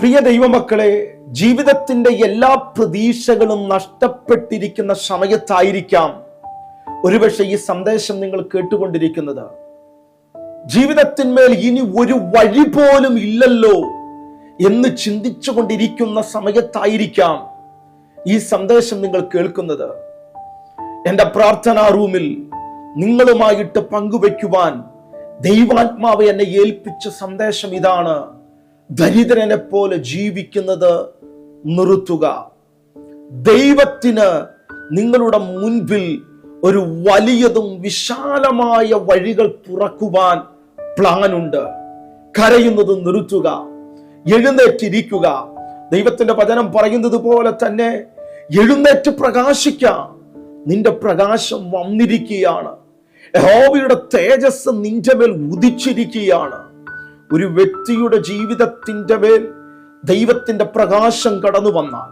പ്രിയ ദൈവമക്കളെ ജീവിതത്തിന്റെ എല്ലാ പ്രതീക്ഷകളും നഷ്ടപ്പെട്ടിരിക്കുന്ന സമയത്തായിരിക്കാം ഒരുപക്ഷെ ഈ സന്ദേശം നിങ്ങൾ കേട്ടുകൊണ്ടിരിക്കുന്നത്. ജീവിതത്തിന്മേൽ ഇനി ഒരു വഴി പോലും ഇല്ലല്ലോ എന്ന് ചിന്തിച്ചു കൊണ്ടിരിക്കുന്ന സമയത്തായിരിക്കാം ഈ സന്ദേശം നിങ്ങൾ കേൾക്കുന്നത്. എന്റെ പ്രാർത്ഥനാ റൂമിൽ നിങ്ങളുമായിട്ട് പങ്കുവെക്കുവാൻ ദൈവാത്മാവ് എന്നെ ഏൽപ്പിച്ച സന്ദേശം ഇതാണ്. ദരിദ്രനെ പോലെ ജീവിക്കുന്നത് നിർത്തുക. ദൈവത്തിന് നിങ്ങളുടെ മുൻപിൽ ഒരു വലിയതും വിശാലമായ വഴികൾ തുറക്കുവാൻ പ്ലാനുണ്ട്. കരയുന്നത് നിർത്തുക. എഴുന്നേറ്റിരിക്കുക. ദൈവത്തിന്റെ വചനം പറയുന്നത് പോലെ തന്നെ എഴുന്നേറ്റ് പ്രകാശിക്കാം. നിന്റെ പ്രകാശം വന്നിരിക്കുകയാണ്. യഹോവയുടെ തേജസ് നിന്റെ മേൽ ഉദിച്ചിരിക്കുകയാണ്. ഒരു വ്യക്തിയുടെ ജീവിതത്തിന്റെ മേൽ ദൈവത്തിന്റെ പ്രകാശം കടന്നു വന്നാൽ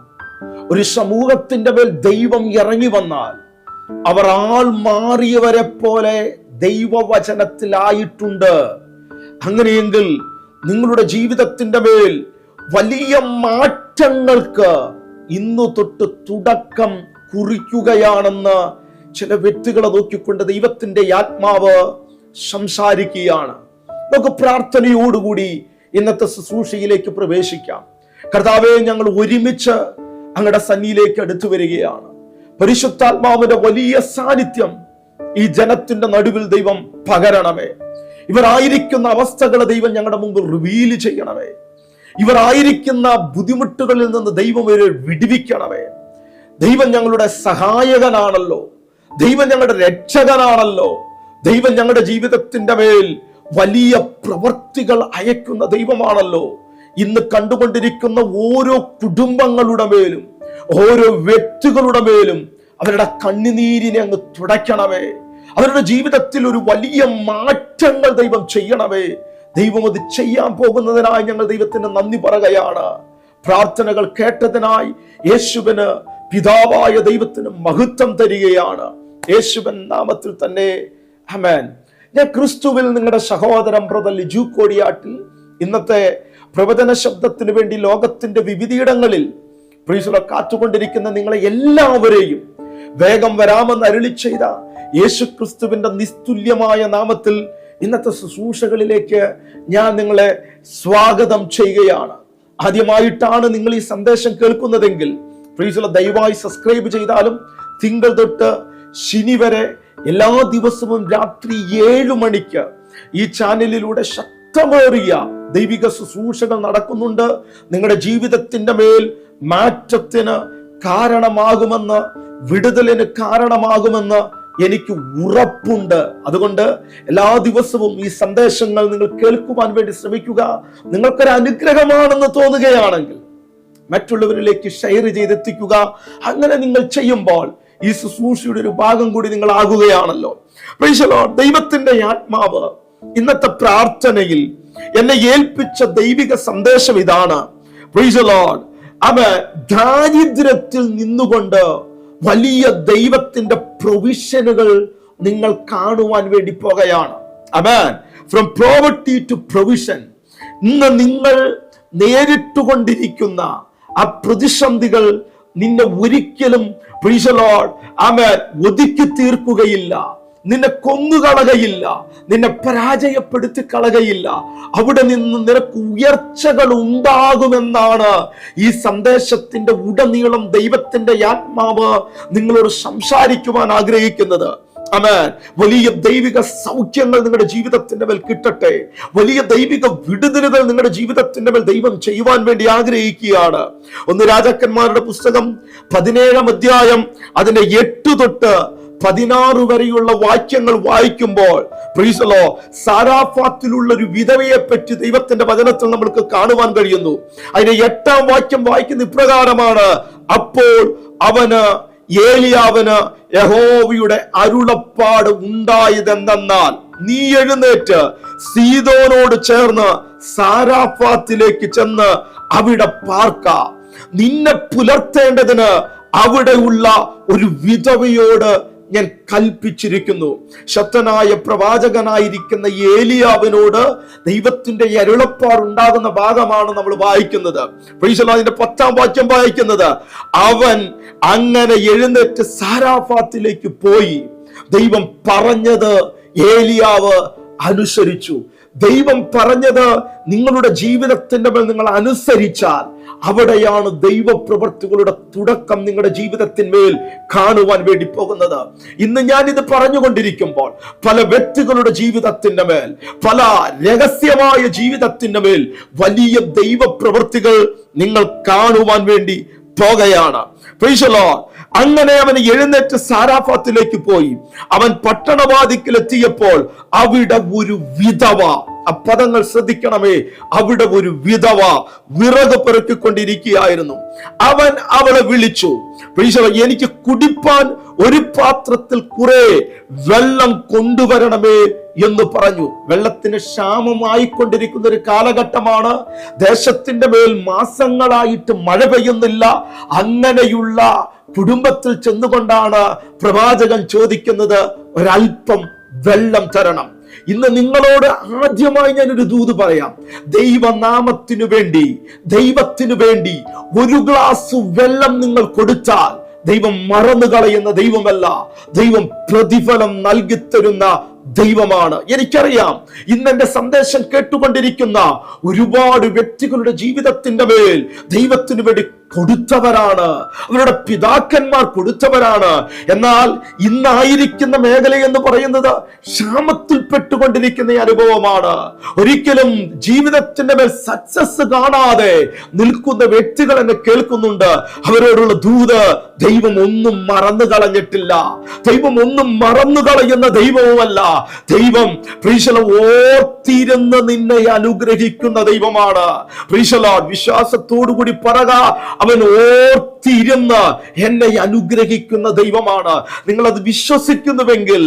ഒരു സമൂഹത്തിന്റെ മേൽ ദൈവം ഇറങ്ങി വന്നാൽ അവർ ആൾ മാറിയവരെ പോലെ ദൈവവചനത്തിലായിട്ടുണ്ട്. അങ്ങനെയെങ്കിൽ നിങ്ങളുടെ ജീവിതത്തിന്റെ മേൽ വലിയ മാറ്റങ്ങൾക്ക് ഇന്നു തൊട്ട് തുടക്കം കുറിക്കുകയാണെന്ന് ചില വ്യക്തികളെ നോക്കിക്കൊണ്ട് ദൈവത്തിന്റെ ആത്മാവ് സംസാരിക്കുകയാണ്. നമുക്ക് പ്രാർത്ഥനയോടുകൂടി ഇന്നത്തെ ശുശ്രൂഷയിലേക്ക് പ്രവേശിക്കാം. കർത്താവെ ഞങ്ങൾ ഒരുമിച്ച് അങ്ങയുടെ സന്നിയിലേക്ക് എടുത്തു വരികയാണ്. പരിശുദ്ധാത്മാവിന്റെ വലിയ സാന്നിധ്യം ഈ ജനത്തിന്റെ നടുവിൽ ദൈവം പകരണമേ. ഇവരായിരിക്കുന്ന അവസ്ഥകളെ ദൈവം ഞങ്ങളുടെ മുമ്പ് റിവീൽ ചെയ്യണമേ. ഇവരായിരിക്കുന്ന ബുദ്ധിമുട്ടുകളിൽ നിന്ന് ദൈവം ഇവരെ വിടിവിക്കണമേ. ദൈവം ഞങ്ങളുടെ സഹായകനാണല്ലോ. ദൈവം ഞങ്ങളുടെ രക്ഷകനാണല്ലോ. ദൈവം ഞങ്ങളുടെ ജീവിതത്തിന്റെ മേൽ വലിയ പ്രവർത്തികൾ അയക്കുന്ന ദൈവമാണല്ലോ. ഇന്ന് കണ്ടുകൊണ്ടിരിക്കുന്ന ഓരോ കുടുംബങ്ങളുടെ മേലും ഓരോ വ്യക്തികളുടെ മേലും അവരുടെ കണ്ണുനീരിനെ അങ്ങ് തുടയ്ക്കണമേ. അവരുടെ ജീവിതത്തിൽ ഒരു വലിയ മാറ്റങ്ങൾ ദൈവം ചെയ്യണമേ. ദൈവം അത് ചെയ്യാൻ പോകുന്നതിനായി ഞങ്ങൾ ദൈവത്തിന് നന്ദി പറയുകയാണ്. പ്രാർത്ഥനകൾ കേട്ടതിനായി യേശുവിന് പിതാവായ ദൈവത്തിന് മഹത്വം തരികയാണ്. യേശുവൻ നാമത്തിൽ തന്നെ. അമേൻ ഞാൻ ക്രിസ്തുവിൽ നിങ്ങളുടെ സഹോദരം ബ്രദർ ലിജു കോടിയാട്ടിൽ ഇന്നത്തെ പ്രവചന ശബ്ദത്തിന് വേണ്ടി ലോകത്തിന്റെ വിവിധയിടങ്ങളിൽ പ്രീസുള കാത്തുകൊണ്ടിരിക്കുന്ന നിങ്ങളെ എല്ലാവരെയും വേഗം വരാമെന്ന് അരുളി ചെയ്ത യേശു ക്രിസ്തുവിന്റെ നിസ്തുല്യമായ നാമത്തിൽ ഇന്നത്തെ ശുശ്രൂഷകളിലേക്ക് ഞാൻ നിങ്ങളെ സ്വാഗതം ചെയ്യുകയാണ്. ആദ്യമായിട്ടാണ് നിങ്ങൾ ഈ സന്ദേശം കേൾക്കുന്നതെങ്കിൽ പ്രീസുല ദയവായി സബ്സ്ക്രൈബ് ചെയ്താലും തിങ്കൾ തൊട്ട് ശനി വരെ എല്ലാ ദിവസവും രാത്രി ഏഴു മണിക്ക് ഈ ചാനലിലൂടെ ശക്തമേറിയ ദൈവിക ശുശ്രൂഷകൾ നടക്കുന്നുണ്ട്. നിങ്ങളുടെ ജീവിതത്തിന്റെ മേൽ മാറ്റത്തിന് കാരണമാകുമെന്ന് വിടുതലിന് കാരണമാകുമെന്ന് എനിക്ക് ഉറപ്പുണ്ട്. അതുകൊണ്ട് എല്ലാ ദിവസവും ഈ സന്ദേശങ്ങൾ നിങ്ങൾ കേൾക്കുവാൻ വേണ്ടി ശ്രമിക്കുക. നിങ്ങൾക്കൊരു അനുഗ്രഹമാണെന്ന് തോന്നുകയാണെങ്കിൽ മറ്റുള്ളവരിലേക്ക് ഷെയർ ചെയ്തെത്തിക്കുക. അങ്ങനെ നിങ്ങൾ ചെയ്യുമ്പോൾ ഈ ശുശ്രൂഷയുടെ ഒരു ഭാഗം കൂടി നിങ്ങൾ ആകുകയാണല്ലോ ദൈവത്തിന്റെ ആത്മാവ് ഇന്നത്തെ പ്രാർത്ഥനയിൽ എന്നെ ഏൽപ്പിച്ച ദൈവിക സന്ദേശം ഇതാണ്. അവ ദാരിദ്ര്യത്തിൽ നിന്നുകൊണ്ട് വലിയ ദൈവത്തിന്റെ പ്രൊവിഷനുകൾ നിങ്ങൾ കാണുവാൻ വേണ്ടി പോകുകയാണ്. Amen from poverty to provision ഇന്ന് നിങ്ങൾ നേരിട്ടുകൊണ്ടിരിക്കുന്ന ആ പ്രതിസന്ധികൾ നിന്നെ ഒരിക്കലും പ്രീശലോഡ് ആമേ ഒതുക്കി തീർക്കുകയില്ല. നിന്നെ കൊന്നുകളകയില്ല. നിന്നെ പരാജയപ്പെടുത്തി കളകയില്ല അവിടെ നിന്ന് നിനക്ക് ഉയർച്ചകൾ ഉണ്ടാകുമെന്നാണ് ഈ സന്ദേശത്തിന്റെ ഉടനീളം ദൈവത്തിന്റെ ആത്മാവ് നിങ്ങളോട് സംസാരിക്കുവാൻ ആഗ്രഹിക്കുന്നത്. അമേൻ വലിയ ദൈവിക സൗഖ്യങ്ങൾ നിങ്ങളുടെ ജീവിതത്തിന്റെ മേൽ കിട്ടട്ടെ. വലിയ ദൈവിക വിടുതലുകൾ നിങ്ങളുടെ ജീവിതത്തിന്റെ മേൽ ദൈവം ചെയ്യുവാൻ വേണ്ടി ആഗ്രഹിക്കുകയാണ്. ഒന്ന് രാജാക്കന്മാരുടെ പുസ്തകം പതിനേഴാം അധ്യായം അതിന്റെ എട്ട് തൊട്ട് പതിനാറ് വരെയുള്ള വാക്യങ്ങൾ വായിക്കുമ്പോൾ പ്രീസലോ സാരാഫാത്തിലുള്ള ഒരു വിധവയെ പറ്റി ദൈവത്തിന്റെ വചനത്തിൽ നമ്മൾക്ക് കാണുവാൻ കഴിയുന്നു. അതിന്റെ എട്ടാം വാക്യം വായിക്കുന്ന ഇപ്രകാരമാണ് അപ്പോൾ അവന് ഏലിയാവിന് യഹോവയുടെ അരുളപ്പാട് ഉണ്ടായതെന്നാൽ നീ എഴുന്നേറ്റ് സീതോനോട് ചേർന്ന് സാരാഫാത്തിലേക്ക് ചെന്ന് അവിടെ പാർക്ക. നിന്നെ പുലർത്തേണ്ടതിന് അവിടെയുള്ള ഒരു വിധവയോട് ഞാൻ കൽപ്പിച്ചിരിക്കുന്നു. ശക്തനായ പ്രവാചകനായിരിക്കുന്ന ഏലിയാവിനോട് ദൈവത്തിന്റെ അരുളപ്പാടുണ്ടാകുന്ന ഭാഗമാണ് നമ്മൾ വായിക്കുന്നത്. പ്രീശലാദിന്റെ പത്താം വാക്യം വായിക്കുന്നത്. അവൻ അങ്ങനെ എഴുന്നേറ്റ് സാരാഫാത്തിലേക്ക് പോയി. ദൈവം പറഞ്ഞത് ഏലിയാവ് അനുസരിച്ചു. ദൈവം പറഞ്ഞത് നിങ്ങളുടെ ജീവിതത്തിന്റെ മേൽ നിങ്ങൾ അനുസരിച്ചാൽ അവിടെയാണ് ദൈവപ്രവൃത്തികളുടെ തുടക്കം നിങ്ങളുടെ ജീവിതത്തിന്മേൽ കാണുവാൻ വേണ്ടി പോകുന്നത് ഇന്ന് ഞാൻ ഇത് പറഞ്ഞുകൊണ്ടിരിക്കുമ്പോൾ പല വ്യക്തികളുടെ ജീവിതത്തിന്റെ മേൽ പല രഹസ്യമായ ജീവിതത്തിന്റെ മേൽ വലിയ ദൈവപ്രവൃത്തികൾ നിങ്ങൾ കാണുവാൻ വേണ്ടി പോകുകയാണ്. അങ്ങനെ അവൻ എഴുന്നേറ്റ് സാരാഫത്തിലേക്ക് പോയി. അവൻ പട്ടണവാദിക്കൽ എത്തിയപ്പോൾ അവിടെ ഒരു വിധവ. ആ പദങ്ങൾ ശ്രദ്ധിക്കണമേ അവിടെ ഒരു വിധവ വിറക് പെറുക്കിക്കൊണ്ടിരിക്കുകയായിരുന്നു. അവൻ അവളെ വിളിച്ചു എനിക്ക് കുടിപ്പാൻ ഒരു പാത്രത്തിൽ കുറെ വെള്ളം കൊണ്ടുവരണമേ എന്ന് പറഞ്ഞു. വെള്ളത്തിന് ക്ഷാമമായിക്കൊണ്ടിരിക്കുന്ന ഒരു കാലഘട്ടമാണ്. ദേശത്തിന്റെ മേൽ മാസങ്ങളായിട്ട് മഴ പെയ്യുന്നില്ല. അങ്ങനെയുള്ള കുടുംബത്തിൽ ചെന്നുകൊണ്ടാണ് പ്രവാചകൻ ചോദിക്കുന്നത് ഒരൽപ്പം വെള്ളം തരണം. ഇന്ന് നിങ്ങളോട് ആദ്യമായി ഞാൻ ഒരു ദൂത് പറയാം. ദൈവനാമത്തിനു വേണ്ടി ദൈവത്തിനു വേണ്ടി ഒരു ഗ്ലാസ് വെള്ളം നിങ്ങൾ കൊടുത്താൽ ദൈവം മറന്നു കളയുന്ന ദൈവമല്ല ദൈവം പ്രതിഫലം നൽകിത്തരുന്ന ദൈവമാണ്. എനിക്കറിയാം ഇന്ന് എന്റെ സന്ദേശം കേട്ടുകൊണ്ടിരിക്കുന്ന ഒരുപാട് വ്യക്തികളുടെ ജീവിതത്തിന്റെ മേൽ ദൈവത്തിനു വേണ്ടി കൊടുത്തവരാണ്. അവരുടെ പിതാക്കന്മാർ കൊടുത്തവരാണ്. എന്നാൽ ഇന്നായിരിക്കുന്ന മേഖല എന്ന് പറയുന്നത് ക്ഷാമത്തിൽപ്പെട്ടുകൊണ്ടിരിക്കുന്ന അനുഭവമാണ്. ഒരിക്കലും ജീവിതത്തിന്റെ മേൽ സക്സസ് കാണാതെ നിൽക്കുന്ന വ്യക്തികൾ എന്നെ കേൾക്കുന്നുണ്ട്. അവരോടുള്ള ദൂത് ദൈവം ഒന്നും മറന്നു കളഞ്ഞിട്ടില്ല. ദൈവം ഒന്നും മറന്നു കളയുന്ന ദൈവവുമല്ല. ദൈവം പ്രീശലം ഓർത്തിരുന്ന് നിന്നെ അനുഗ്രഹിക്കുന്ന ദൈവമാണ്. പ്രീശല വിശ്വാസത്തോടു കൂടി പറക. അവൻ ഓർത്തിരുന്ന് എന്നെ അനുഗ്രഹിക്കുന്ന ദൈവമാണ്. നിങ്ങൾ അത് വിശ്വസിക്കുന്നുവെങ്കിൽ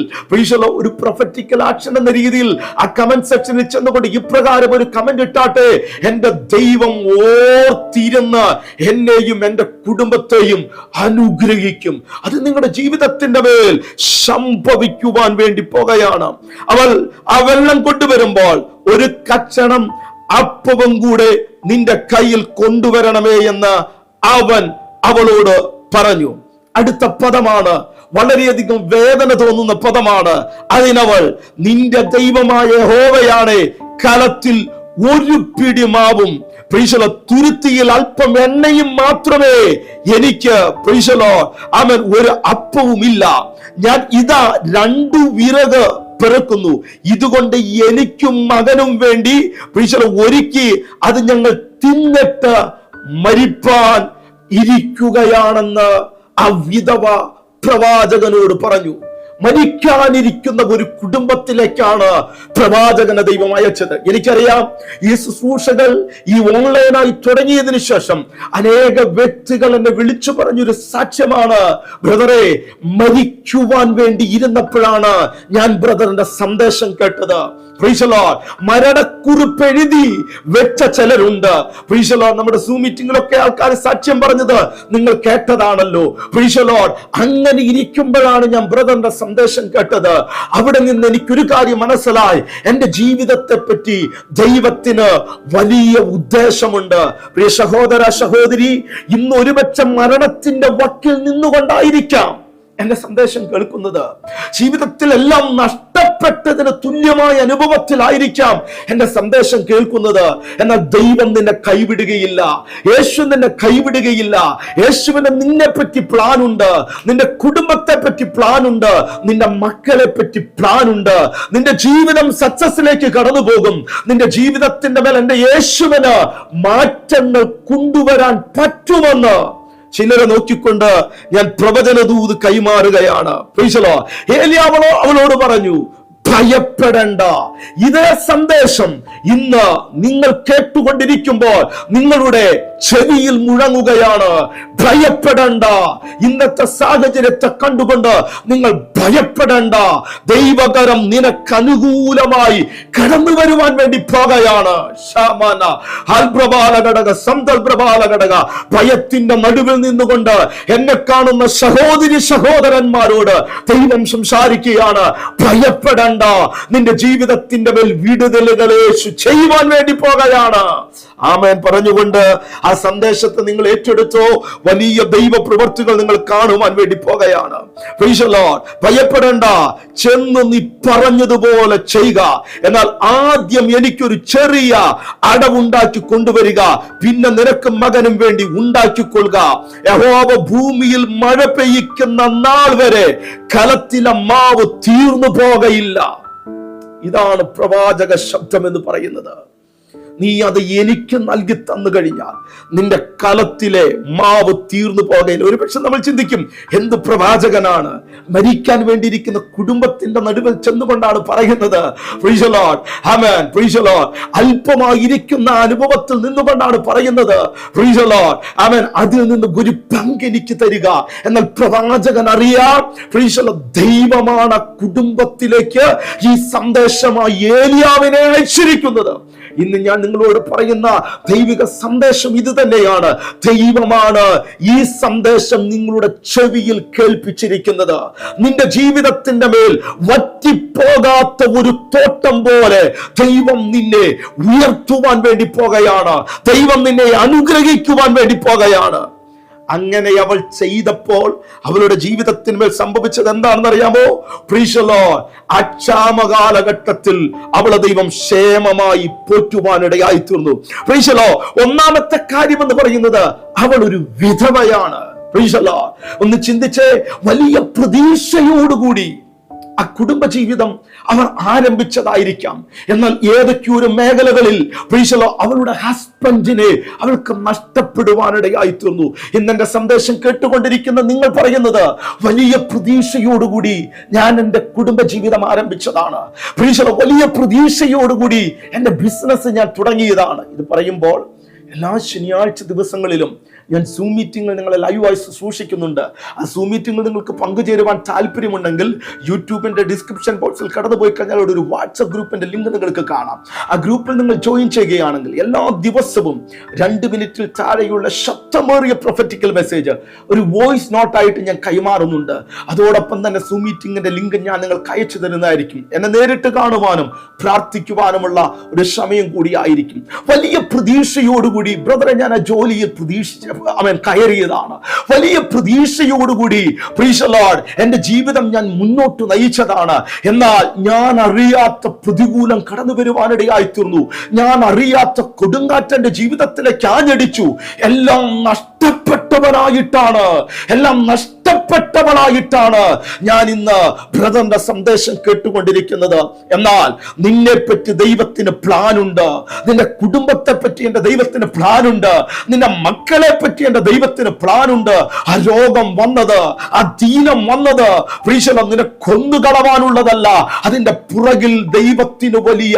ഒരു പ്രൊഫറ്റിക്കൽ ആക്ഷൻ എന്ന രീതിയിൽ ആ കമന്റ് സെക്ഷനിൽ ചെന്നുകൊണ്ട് ഇപ്രകാരം ഒരു കമന്റ് ഇട്ടാട്ടെ. എന്റെ ദൈവം ഓർത്തിരുന്ന് എന്നെയും എന്റെ കുടുംബത്തെയും അനുഗ്രഹിക്കും. അത് നിങ്ങളുടെ ജീവിതത്തിന്റെ മേൽ സംഭവിക്കുവാൻ വേണ്ടി പോകുകയാണ്. അവൾ ആ വെള്ളം കൊണ്ടുവരുമ്പോൾ ഒരു കച്ചണം അപ്പവും കൂടെ നിന്റെ കയ്യിൽ കൊണ്ടുവരണമേ എന്ന് അവൻ അവളോട് പറഞ്ഞു അടുത്ത പദമാണ്. വളരെയധികം വേദന തോന്നുന്ന പദമാണ്. അതിനവൾ നിന്റെ ദൈവമായ ഹോവയാണ് കലത്തിൽ ഒരു പിടി മാവും. പ്രീശല തുരുത്തിയിൽ അല്പം എണ്ണയും മാത്രമേ എനിക്ക്. പ്രീശലോ അവൻ ഒരു അപ്പവുമില്ല ഞാൻ ഇതാ രണ്ടു വിറക് പിറക്കുന്നു. ഇതുകൊണ്ട് എനിക്കും മകനും വേണ്ടി പ്രീശല ഒരുക്കി അത് ഞങ്ങൾ തിന്നിട്ട് മരിപ്പാൻ ഇരിക്കുകയാണെന്ന് അവിധവ വിധവ പ്രവാചകനോട് പറഞ്ഞു. മരിക്കാനിരിക്കുന്ന ഒരു കുടുംബത്തിലേക്കാണ് പ്രവാചകന ദൈവം അയച്ചത്. എനിക്കറിയാം ഈ ശുശ്രൂഷകൾ ഈ ഓൺലൈനായി തുടങ്ങിയതിനു ശേഷം അനേക വ്യക്തികൾ എന്നെ വിളിച്ചു പറഞ്ഞൊരു സാക്ഷ്യമാണ്. ബ്രദറെ മരിക്കുവാൻ വേണ്ടി ഇരുന്നപ്പോഴാണ് ഞാൻ ബ്രദറിന്റെ സന്ദേശം കേട്ടത്. മരണക്കുറിപ്പ് എഴുതി വെച്ച ചിലരുണ്ട്. നമ്മുടെ സൂ മീറ്റിംഗിലൊക്കെ ആൾക്കാർ സാക്ഷ്യം പറഞ്ഞത് നിങ്ങൾ കേട്ടതാണല്ലോ. അങ്ങനെ ഇരിക്കുമ്പോഴാണ് ഞാൻ ബ്രദറിന്റെ സന്ദേശം കേട്ടത് അവിടെ നിന്ന് എനിക്കൊരു കാര്യം മനസ്സിലായി. എന്റെ ജീവിതത്തെ പറ്റി ദൈവത്തിന് വലിയ ഉദ്ദേശമുണ്ട്. പ്രിയ സഹോദര സഹോദരി ഇന്ന് ഒരുപക്ഷെ മരണത്തിന്റെ വക്കിൽ നിന്നുകൊണ്ടായിരിക്കാം. എന്റെ സന്ദേശം കേൾക്കുന്നത് ജീവിതത്തിലെല്ലാം നഷ്ടപ്പെട്ടതിന് തുല്യമായ അനുഭവത്തിലായിരിക്കാം എന്റെ സന്ദേശം കേൾക്കുന്നത്. എന്നാൽ ദൈവം നിന്നെ കൈവിടുകയില്ല. യേശു നിന്നെ കൈവിടുകയില്ല. യേശുവിന് നിന്നെ പറ്റി പ്ലാൻ ഉണ്ട് നിന്റെ കുടുംബത്തെ പറ്റി പ്ലാൻ ഉണ്ട് നിന്റെ മക്കളെ പറ്റി പ്ലാൻ ഉണ്ട് നിന്റെ ജീവിതം സക്സസിലേക്ക് കടന്നു പോകും നിന്റെ ജീവിതത്തിന്റെ മേൽ എന്റെ യേശുവിന് മാറ്റങ്ങൾ കൊണ്ടുവരാൻ പറ്റുമെന്ന് ചിലരെ നോക്കിക്കൊണ്ട് ഞാൻ പ്രവചന ദൂത് കൈമാറുകയാണ് ഏലിയാവളോ അവളോട് പറഞ്ഞു ഭയപ്പെടണ്ട. ഇതേ സന്ദേശം ഇന്ന് നിങ്ങൾ കേട്ടുകൊണ്ടിരിക്കുമ്പോൾ നിങ്ങളുടെ ചെവിയിൽ മുഴങ്ങുകയാണ്. ഭയപ്പെടണ്ട. ഇന്നത്തെ സാഹചര്യത്തെ കണ്ടുകൊണ്ട് നിങ്ങൾ ഭയപ്പെടേണ്ട. ദൈവകരം നിനക്ക് അനുകൂലമായി കടന്നു വരുവാൻ വേണ്ടി പോകുകയാണ് ഭയത്തിന്റെ നടുവിൽ നിന്നുകൊണ്ട് എന്നെ കാണുന്ന സഹോദരി സഹോദരന്മാരോട് ദൈവം സംസാരിക്കുകയാണ്. ഭയപ്പെടേണ്ട. നിന്റെ ജീവിതത്തിന്റെ മേൽ വിടുതലുകൾ യേശു ചെയ്യുവാൻ വേണ്ടി പോകുകയാണ് ആമേൻ പറഞ്ഞുകൊണ്ട് ആ സന്ദേശത്തെ നിങ്ങൾ ഏറ്റെടുത്തോ. വലിയ ദൈവ പ്രവൃത്തികൾ നിങ്ങൾ കാണുവാൻ വേണ്ടി പോകുകയാണ്. ഭയപ്പെടേണ്ട. ചെന്ന് നീ പറഞ്ഞതുപോലെ ചെയ്യുക. എന്നാൽ ആദ്യം എനിക്കൊരു ചെറിയ അടവുണ്ടാക്കി കൊണ്ടുവരിക. പിന്നെ നിനക്ക് മകനും വേണ്ടി ഉണ്ടാക്കിക്കൊള്ളുക. യഹോവ ഭൂമിയിൽ മഴ പെയ്യിക്കുന്ന നാൾ വരെ കലത്തിലെ മാവ് തീർന്നു പോകയില്ല. ഇതാണ് പ്രവാചക ശബ്ദം എന്ന് പറയുന്നത്. നീ അത് എനിക്ക് നൽകി തന്നു കഴിഞ്ഞാൽ നിന്റെ കലത്തിലെ മാവ് തീർന്നു പോകയില്ല ഒരുപക്ഷെ നമ്മൾ ചിന്തിക്കും എന്ത് പ്രവാചകനാണ്? മരിക്കാൻ വേണ്ടിയിരിക്കുന്ന കുടുംബത്തിന്റെ നടുവിൽ ചെന്നുകൊണ്ടാണ് പറയുന്നത്. അല്പമായിരിക്കുന്ന അനുഭവത്തിൽ നിന്നുകൊണ്ടാണ് പറയുന്നത്. അതിൽ നിന്ന് ഒരു പങ്ക് എനിക്ക് തരിക എന്നാൽ പ്രവാചകൻ അറിയാം. ദൈവമാണ് കുടുംബത്തിലേക്ക് ഈ സന്ദേശമായി ഏലിയാവിനെ അയച്ചിരിക്കുന്നത്. ഇന്ന് ഞാൻ നിങ്ങളോട് പറയുന്ന ദൈവിക സന്ദേശം ഇത് തന്നെയാണ്. ദൈവമാണ് ഈ സന്ദേശം നിങ്ങളുടെ ചെവിയിൽ കേൾപ്പിച്ചിരിക്കുന്നത്. നിന്റെ ജീവിതത്തിന്റെ മേൽ വറ്റിപ്പോകാത്ത ഒരു തോട്ടം പോലെ ദൈവം നിന്നെ ഉയർത്തുവാൻ വേണ്ടി പോകുകയാണ് ദൈവം നിന്നെ അനുഗ്രഹിക്കുവാൻ വേണ്ടി പോകുകയാണ് അങ്ങനെ അവൾ ചെയ്തപ്പോൾ അവളുടെ ജീവിതത്തിന്മേൽ സംഭവിച്ചത് എന്താണെന്ന് അറിയാമോ? പ്രീശലോ അക്ഷാമ കാലഘട്ടത്തിൽ അവളെ ദൈവം ക്ഷേമമായി പോറ്റുവാനിടയായി തീർന്നു പ്രീശലോ ഒന്നാമത്തെ കാര്യം എന്ന് പറയുന്നത് അവൾ ഒരു വിധവയാണ് ഒന്ന് ചിന്തിച്ച് വലിയ പ്രതീക്ഷയോടുകൂടി ആ കുടുംബ ജീവിതം അവർ ആരംഭിച്ചതായിരിക്കാം. എന്നാൽ ഏതൊക്കെയോ ഒരു മേഖലകളിൽ പ്രീശലോ അവളുടെ ഹസ്ബൻഡിനെ അവൾക്ക് നഷ്ടപ്പെടുവാനിടയായി തീർന്നു. ഇന്നെന്റെ സന്ദേശം കേട്ടുകൊണ്ടിരിക്കുന്ന നിങ്ങൾ പറയുന്നത് വലിയ പ്രതീക്ഷയോടുകൂടി ഞാൻ എന്റെ കുടുംബ ജീവിതം ആരംഭിച്ചതാണ്. പ്രീശലോ വലിയ പ്രതീക്ഷയോടുകൂടി എന്റെ ബിസിനസ് ഞാൻ തുടങ്ങിയതാണ്. ഇത് പറയുമ്പോൾ എല്ലാ ശനിയാഴ്ച ദിവസങ്ങളിലും ഞാൻ സൂം നിങ്ങൾ നിങ്ങളെ ലൈവായി സൂക്ഷിക്കുന്നുണ്ട്. ആ സൂം മീറ്റിംഗിൽ നിങ്ങൾക്ക് പങ്കുചേരുവാൻ താല്പര്യമുണ്ടെങ്കിൽ യൂട്യൂബിന്റെ ഡിസ്ക്രിപ്ഷൻ ബോക്സിൽ കടന്നു പോയി കഴിഞ്ഞാൽ ഒരു വാട്സപ്പ് ഗ്രൂപ്പിന്റെ ലിങ്ക് നിങ്ങൾക്ക് കാണാം. ആ ഗ്രൂപ്പിൽ നിങ്ങൾ ജോയിൻ ചെയ്യുകയാണെങ്കിൽ എല്ലാ ദിവസവും രണ്ട് മിനിറ്റിൽ താഴെയുള്ള ശക്തമേറിയ പ്രൊഫറ്റിക്കൽ മെസ്സേജ് ഒരു വോയിസ് നോട്ടായിട്ട് ഞാൻ കൈമാറുന്നുണ്ട്. അതോടൊപ്പം തന്നെ സൂം മീറ്റിങ്ങിന്റെ ലിങ്ക് ഞാൻ നിങ്ങൾക്ക് അയച്ചു തരുന്നതായിരിക്കും. എന്നെ നേരിട്ട് കാണുവാനും പ്രാർത്ഥിക്കുവാനുമുള്ള ഒരു സമയം കൂടിയായിരിക്കും വലിയ പ്രതീക്ഷയോടുകൂടി ബ്രദറെ ഞാൻ ആ ജോലിയിൽ പ്രതീക്ഷിച്ച അവൻ കയറിയതാണ്. വലിയ പ്രതീക്ഷയോടുകൂടി പ്രീശലോഡ് എന്റെ ജീവിതം ഞാൻ മുന്നോട്ട് നയിച്ചതാണ്. എന്നാൽ ഞാൻ അറിയാത്ത പ്രതികൂലം കടന്നു വരുവാനിടയായി തീർന്നു ഞാൻ അറിയാത്ത കൊടുങ്കാറ്റ് എന്റെ ജീവിതത്തിലേക്ക് ആഞ്ഞടിച്ചു. എല്ലാം നഷ്ടപ്പെട്ടവനായിട്ടാണ്. എല്ലാം നഷ്ടപ്പെട്ടവളായിട്ടാണ് ഞാൻ ഇന്ന് ബ്രദറിന്റെ സന്ദേശം കേട്ടുകൊണ്ടിരിക്കുന്നത്. എന്നാൽ നിന്നെ പറ്റി ദൈവത്തിന് പ്ലാൻ ഉണ്ട് നിന്റെ കുടുംബത്തെ പറ്റി എന്റെ ദൈവത്തിന് പ്ലാൻ ഉണ്ട് നിന്റെ മക്കളെ പറ്റി എന്റെ ദൈവത്തിന് പ്ലാൻ ഉണ്ട് ആ രോഗം വന്നത് ആ ദീനം വന്നത് പ്രീശലം നിന്നെ കൊന്നുകളവാനുള്ളതല്ല. അതിന്റെ പുറകിൽ ദൈവത്തിന് വലിയ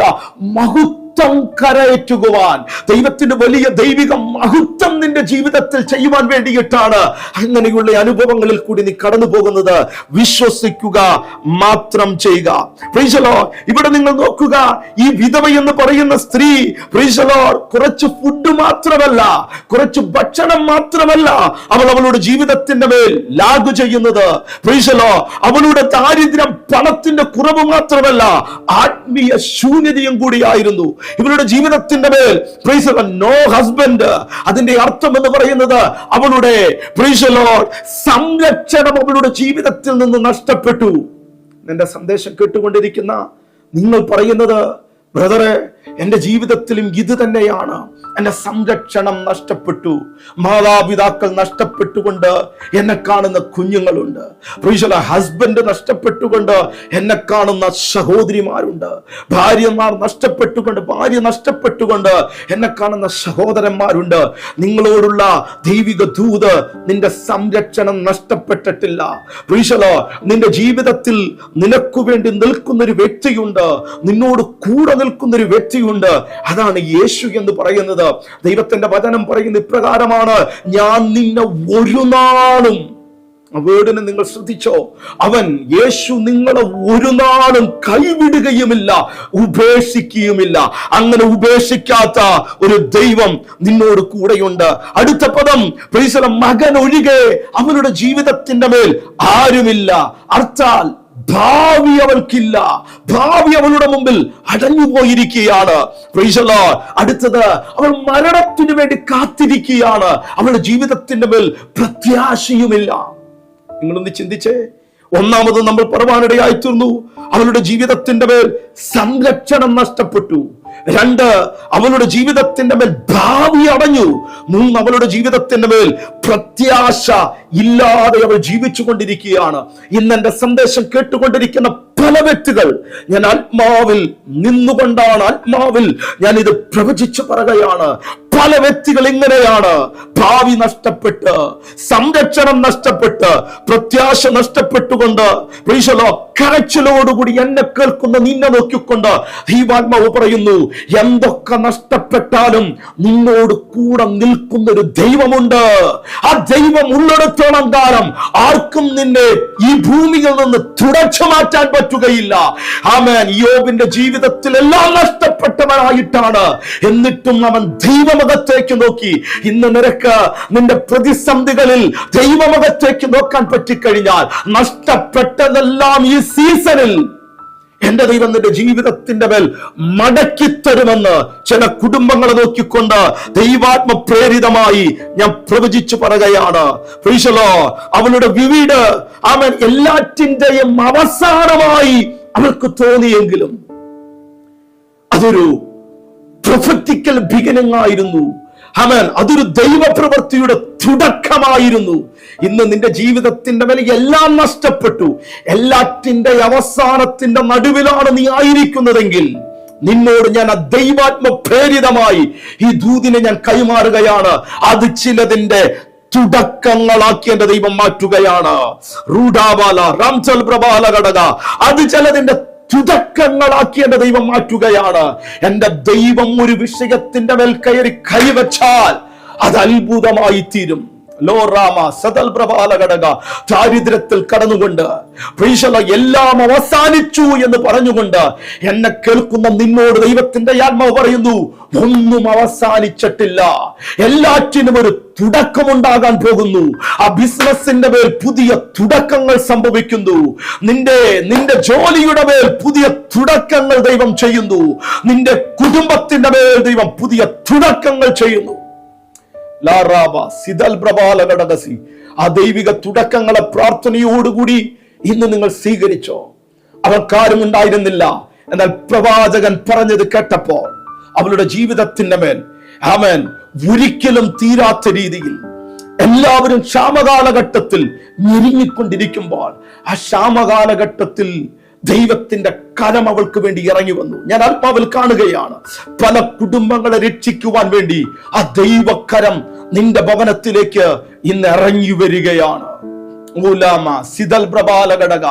മഹത്വം മഹത്വം കരയറ്റുകുവാൻ ദൈവത്തിന്റെ വലിയ ദൈവിക മഹത്വം നിന്റെ ജീവിതത്തിൽ ചെയ്യുവാൻ വേണ്ടിയിട്ടാണ്. അങ്ങനെയുള്ള അനുഭവങ്ങളിൽ കൂടി നീ കടന്നു പോകുന്നത് വിശ്വസിക്കുക മാത്രം ചെയ്യുക. പ്രീശലോ ഇവിടെ നിങ്ങൾ നോക്കുക ഈ വിധവ എന്ന് പറയുന്ന സ്ത്രീ പ്രീശലോ കുറച്ച് ഫുഡ് മാത്രമല്ല കുറച്ച് ഭക്ഷണം മാത്രമല്ല അവൾ അവളുടെ ജീവിതത്തിന്റെ മേൽ ലാഗു ചെയ്യുന്നത്. പ്രീശലോ അവളുടെ ദാരിദ്ര്യം പണത്തിന്റെ കുറവ് മാത്രമല്ല ആത്മീയ ശൂന്യതയും കൂടിയായിരുന്നു. ഇവളുടെ ജീവിതത്തിന്റെ മേൽ നോ ഹസ്ബൻഡ് അതിന്റെ അർത്ഥം എന്ന് പറയുന്നത് അവളുടെ സംരക്ഷണം അവളുടെ ജീവിതത്തിൽ നിന്ന് നഷ്ടപ്പെട്ടു. എന്റെ സന്ദേശം കേട്ടുകൊണ്ടിരിക്കുന്ന നിങ്ങൾ പറയുന്നത് ബ്രദറെ എന്റെ ജീവിതത്തിലും ഇത് തന്നെയാണ്. എന്റെ സംരക്ഷണം നഷ്ടപ്പെട്ടു. മാതാപിതാക്കൾ നഷ്ടപ്പെട്ടുകൊണ്ട് എന്നെ കാണുന്ന കുഞ്ഞുങ്ങളുണ്ട്. പ്രീശല ഹസ്ബൻഡ് നഷ്ടപ്പെട്ടുകൊണ്ട് എന്നെ കാണുന്ന സഹോദരിമാരുണ്ട്. ഭാര്യമാർ നഷ്ടപ്പെട്ടുകൊണ്ട് ഭാര്യ നഷ്ടപ്പെട്ടുകൊണ്ട് എന്നെ കാണുന്ന സഹോദരന്മാരുണ്ട്. നിങ്ങളോടുള്ള ദൈവിക ദൂത് നിന്റെ സംരക്ഷണം നഷ്ടപ്പെട്ടിട്ടില്ല. പ്രീശല നിന്റെ ജീവിതത്തിൽ നിനക്കു വേണ്ടി നിൽക്കുന്നൊരു വ്യക്തിയുണ്ട്. നിന്നോട് കൂടെ നിൽക്കുന്ന ഒരു വ്യക്തിയുണ്ട് അതാണ് യേശു എന്ന് പറയുന്നത്. ദൈവത്തിന്റെ വചനം പറയുന്ന ഇപ്രകാരമാണ് ഞാൻ നിന്നെ ഒരു നാളും വേർഡിനെ നിങ്ങൾ ശ്രദ്ധിച്ചോ? അവൻ യേശു നിങ്ങളെ ഒരു നാളും കൈവിടുകയുമില്ല ഉപേക്ഷിക്കുകയുമില്ല. അങ്ങനെ ഉപേക്ഷിക്കാത്ത ഒരു ദൈവം നിന്നോട് കൂടെയുണ്ട്. അടുത്ത പദം പ്രീസല മകൻ ഒഴികെ അവനുടെ ജീവിതത്തിന്റെ മേൽ ആരുമില്ല. അർത്ഥാൽ ഭാവി അവൾക്കില്ല. ഭാവി അവളുടെ മുമ്പിൽ അടഞ്ഞു പോയിരിക്കുകയാണ് Praise the അടുത്തത് അവൾ മരണത്തിനു വേണ്ടി കാത്തിരിക്കുകയാണ്. അവളുടെ ജീവിതത്തിന്റെ മേൽ പ്രത്യാശയുമില്ല. നിങ്ങളൊന്ന് ചിന്തിച്ചേ. ഒന്നാമത് നമ്മൾ പറവാനിടയായി തീർന്നു അവളുടെ ജീവിതത്തിന്റെ മേൽ സംരക്ഷണം നഷ്ടപ്പെട്ടു. രണ്ട് അവളുടെ ജീവിതത്തിന്റെ മേൽ ഭാവി അടഞ്ഞു മൂന്ന് അവളുടെ ജീവിതത്തിന്റെ മേൽ പ്രത്യാശ ഇല്ലാതെ അവൾ ജീവിച്ചു കൊണ്ടിരിക്കുകയാണ് ഇന്ന് എന്റെ സന്ദേശം കേട്ടുകൊണ്ടിരിക്കുന്ന പല വ്യക്തികൾ ഞാൻ ആത്മാവിൽ നിന്നുകൊണ്ടാണ് ആത്മാവിൽ ഞാൻ ഇത് പ്രവചിച്ചു പറയുകയാണ്. പല വ്യക്തികൾ ഇങ്ങനെയാണ്. ഭാവി നഷ്ടപ്പെട്ട് സംരക്ഷണം നഷ്ടപ്പെട്ട് പ്രത്യാശ നഷ്ടപ്പെട്ടുകൊണ്ട് കരച്ചിലോടുകൂടി എന്നെ കേൾക്കുന്ന നിന്നെ നോക്കിക്കൊണ്ട് ഹീവാത്മാവ് പറയുന്നു എന്തൊക്കെ നഷ്ടപ്പെട്ടാലും നിന്നോട് കൂടെ നിൽക്കുന്ന ഒരു ദൈവമുണ്ട്. ആ ദൈവം ഉള്ളിടത്തോളം കാലം ആർക്കും നിന്നെ ഈ ഭൂമിയിൽ നിന്ന് തുടച്ചു മാറ്റാൻ പറ്റുകയില്ല. ആമേൻ. യോബിന്റെ ജീവിതത്തിൽ എല്ലാം നഷ്ടപ്പെട്ടവനായിട്ടാണ്. എന്നിട്ടും അവൻ ദൈവമുഖത്തേക്ക് നോക്കി. ഇന്ന് നിനക്ക് നിന്റെ പ്രതിസന്ധികളിൽ ദൈവമകത്തേക്ക് നോക്കാൻ പറ്റിക്കഴിഞ്ഞാൽ നഷ്ടപ്പെട്ടതെല്ലാം ഈ സീസണിൽ എന്റെ ദൈവം നിന്റെ ജീവിതത്തിന്റെ മേൽ മടക്കി തരുമെന്ന് ചില കുടുംബങ്ങളെ നോക്കിക്കൊണ്ട് ദൈവാത്മ പ്രേരിതമായി ഞാൻ പ്രവചിച്ചു പറയുകയാണ്. അവളുടെ വിവിട് അവൻ എല്ലാറ്റിന്റെയും അവസാനമായി അവൾക്ക് തോന്നിയെങ്കിലും അതൊരു പ്രൊഫറ്റിക്കൽ ഭിഗനങ്ങായിരുന്നു ഹമൻ അതൊരു ദൈവപ്രവൃത്തിയുടെ തുടക്കമായിരുന്നു. ഇന്ന് നിന്റെ ജീവിതത്തിന്റെ മേലെ എല്ലാം നഷ്ടപ്പെട്ടു. എല്ലാറ്റിന്റെ അവസാനത്തിന്റെ നടുവിലാണ് നീ ആയിരിക്കുന്നതെങ്കിൽ നിന്നോട് ഞാൻ ആ ദൈവാത്മ പ്രേരിതമായി ഈ ദൂതിനെ ഞാൻ കൈമാറുകയാണ്. അത് ചിലതിന്റെ തുടക്കങ്ങളാക്കി എന്റെ ദൈവം മാറ്റുകയാണ്. റൂഡാബാല റാംചൽ പ്രബാല ഘടക അത് ചിലതിന്റെ തുടക്കങ്ങളാക്കി എന്റെ ദൈവം മാറ്റുകയാണ്. എന്റെ ദൈവം ഒരു വിഷയത്തിന്റെ മേൽ കയറി കൈവച്ചാൽ അത് അത്ഭുതമായി തീരും. ലോ രാമ സദൽ പ്രഭാല ഘടക ദാരിദ്ര്യത്തിൽ കടന്നുകൊണ്ട് പ്രീശല എല്ലാം അവസാനിച്ചു എന്ന് പറഞ്ഞുകൊണ്ട് എന്നെ കേൾക്കുന്ന നിന്നോട് ദൈവത്തിന്റെ ആത്മാവ് പറയുന്നു ഒന്നും അവസാനിച്ചിട്ടില്ല. എല്ലാറ്റിനും ഒരു തുടക്കമുണ്ടാകാൻ പോകുന്നു. ആ ബിസിനസിന്റെ മേൽ പുതിയ തുടക്കങ്ങൾ സംഭവിക്കുന്നു. നിന്റെ നിന്റെ ജോലിയുടെ മേൽ പുതിയ തുടക്കങ്ങൾ ദൈവം ചെയ്യുന്നു. നിന്റെ കുടുംബത്തിന്റെ മേൽ ദൈവം പുതിയ തുടക്കങ്ങൾ ചെയ്യുന്നു. ലാറാബ സിതൽ പ്രബാല ഘടകസി ആ ദൈവിക തുടക്കങ്ങളെ പ്രാർത്ഥനയോടുകൂടി ഇന്ന് നിങ്ങൾ സ്വീകരിച്ചോ? അവൾക്കാരും ഉണ്ടായിരുന്നില്ല. എന്നാൽ പ്രവാചകൻ പറഞ്ഞത് കേട്ടപ്പോൾ അവളുടെ ജീവിതത്തിന്റെ മേൽ അവൻ ഒരിക്കലും തീരാത്ത രീതിയിൽ എല്ലാവരും ക്ഷാമകാലഘട്ടത്തിൽ ഞെരുങ്ങിക്കൊണ്ടിരിക്കുമ്പോൾ ആ ക്ഷാമകാലഘട്ടത്തിൽ ദൈവത്തിന്റെ കരം അവൾക്ക് വേണ്ടി ഇറങ്ങി വന്നു. ഞാൻ ആത്മാവിൽ കാണുകയാണ്. പല കുടുംബങ്ങളെ രക്ഷിക്കുവാൻ വേണ്ടി ആ ദൈവക്കരം നിന്റെ ഭവനത്തിലേക്ക് ഇന്ന് ഇറങ്ങി വരികയാണ്. ഊലാമ സിതൽ പ്രബാല ഘടക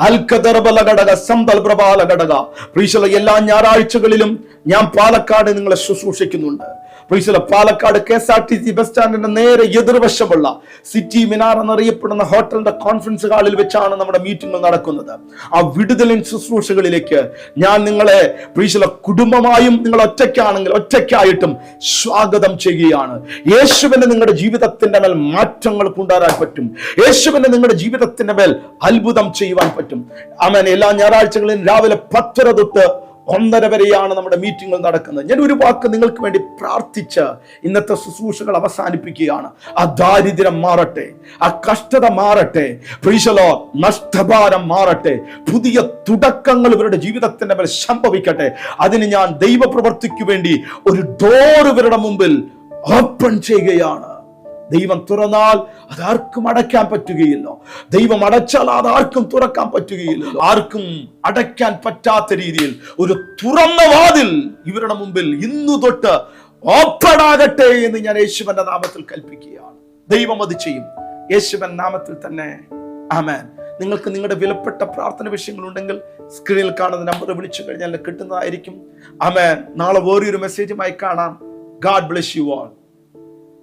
അൽക്കദർബല ഘടക സന്തൽ പ്രബാല ഘടക. പ്രീശല എല്ലാ ഞായറാഴ്ചകളിലും ഞാൻ പാലക്കാട് നിങ്ങളെ ശുശ്രൂഷിക്കുന്നുണ്ട്. പ്രീശല Palakkad K S R T C bus സ്റ്റാൻഡിന്റെ നേരെ എതിർവശമുള്ള സിറ്റി മിനാർ എന്നറിയപ്പെടുന്ന ഹോട്ടലിന്റെ കോൺഫറൻസ് ഹാളിൽ വെച്ചാണ് നമ്മുടെ മീറ്റിംഗ് നടക്കുന്നത്. ആ വിടുതലിൻ ശുശ്രൂഷകളിലേക്ക് ഞാൻ നിങ്ങളെ പ്രീശല കുടുംബമായും നിങ്ങൾ ഒറ്റയ്ക്കാണെങ്കിൽ ഒറ്റയ്ക്കായിട്ടും സ്വാഗതം ചെയ്യുകയാണ്. യേശുവിന് നിങ്ങളുടെ ജീവിതത്തിന്റെ മേൽ മാറ്റങ്ങൾ കൊണ്ടുവരാൻ പറ്റും. യേശുവിന് നിങ്ങളുടെ ജീവിതത്തിന്റെ മേൽ അത്ഭുതം ചെയ്യുവാൻ പറ്റും. അവൻ എല്ലാ ഞായറാഴ്ചകളിലും രാവിലെ പത്തര തൊട്ട് ഒന്നര വരെയാണ് നമ്മുടെ മീറ്റിംഗുകൾ നടക്കുന്നത്. ഞാൻ ഒരു വാക്ക് നിങ്ങൾക്ക് വേണ്ടി പ്രാർത്ഥിച്ച് ഇന്നത്തെ ശുശ്രൂഷകൾ അവസാനിപ്പിക്കുകയാണ്. ആ ദാരിദ്ര്യം മാറട്ടെ ആ കഷ്ടത മാറട്ടെ പ്രീശലോ നഷ്ടഭാരം മാറട്ടെ പുതിയ തുടക്കങ്ങൾ ഇവരുടെ ജീവിതത്തിന്റെ മേൽ സംഭവിക്കട്ടെ. അതിന് ഞാൻ ദൈവപ്രവർത്തിക്കു വേണ്ടി ഒരു ഡോർ ഇവരുടെ മുമ്പിൽ ഓപ്പൺ ചെയ്യുകയാണ്. ദൈവം തുറന്നാൽ അത് ആർക്കും അടയ്ക്കാൻ പറ്റുകയില്ല. ദൈവം അടച്ചാൽ അത് ആർക്കും തുറക്കാൻ പറ്റുകയില്ല. ആർക്കും അടയ്ക്കാൻ പറ്റാത്ത രീതിയിൽ ഒരു തുറന്ന വാതിൽ ഇവരുടെ മുമ്പിൽ ഇന്നു തൊട്ട് ഓപ്പണാകട്ടെ എന്ന് ഞാൻ യേശുവന്റെ നാമത്തിൽ കൽപ്പിക്കുകയാണ്. ദൈവം അത് ചെയ്യും. യേശുവൻ നാമത്തിൽ തന്നെ. ആമേൻ. നിങ്ങൾക്ക് നിങ്ങളുടെ വിലപ്പെട്ട പ്രാർത്ഥന വിഷയങ്ങൾ ഉണ്ടെങ്കിൽ സ്ക്രീനിൽ കാണുന്ന നമ്പർ വിളിച്ചു കഴിഞ്ഞാൽ കിട്ടുന്നതായിരിക്കും. ആമേൻ. നാളെ വേറൊരു മെസ്സേജുമായി കാണാം. God bless you all